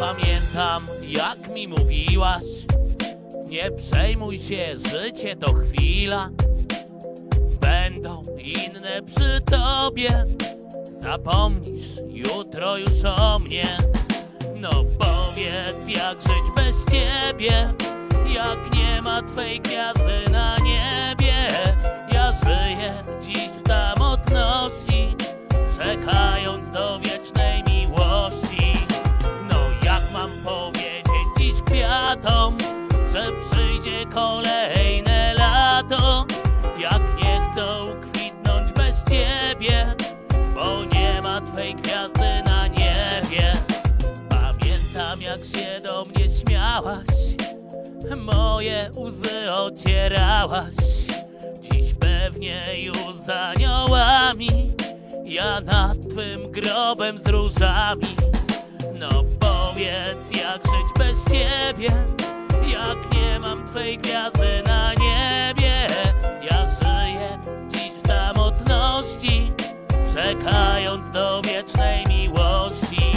Pamiętam, jak mi mówiłaś, nie przejmuj się, życie to chwila. Będą inne przy tobie, zapomnisz jutro już o mnie. No powiedz, jak żyć bez ciebie, jak nie ma twej gwiazdy na niebie. Ja żyję dziś w samotności, czekając do wiecznej kwiatom, że przyjdzie kolejne lato, jak nie chcą kwitnąć bez ciebie, bo nie ma twej gwiazdy na niebie. Pamiętam jak się do mnie śmiałaś, moje łzy ocierałaś. Dziś pewnie już z aniołami, ja nad twym grobem z różami. No powiedz twej gwiazdy na niebie. Ja żyję dziś w samotności, czekając do wiecznej miłości.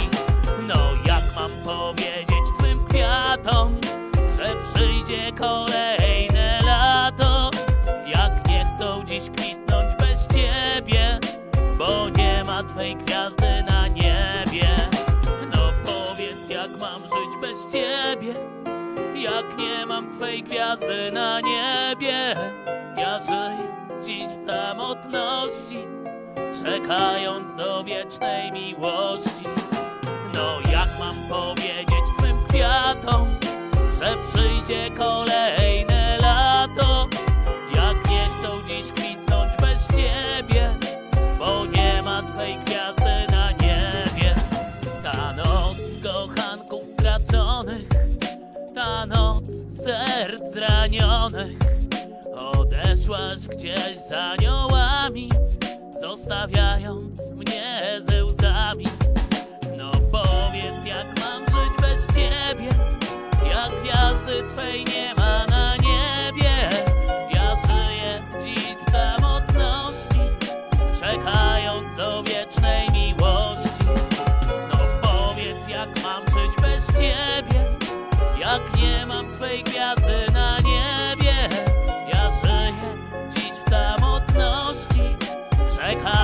No jak mam powiedzieć twym kwiatom, że przyjdzie kolejne lato, jak nie chcą dziś kwitnąć bez ciebie, bo nie ma twej gwiazdy nie mam twej gwiazdy na niebie. Ja żyję dziś w samotności, czekając do wiecznej miłości. No jak mam powiedzieć twym kwiatom, że przyjdzie kolejne lato, jak nie chcą dziś kwitnąć bez ciebie, bo nie ma twej gwiazdy na niebie. Ta noc kochanków straconych, serc zranionych, odeszłaś gdzieś z aniołami, zostawiając mnie ze ないか。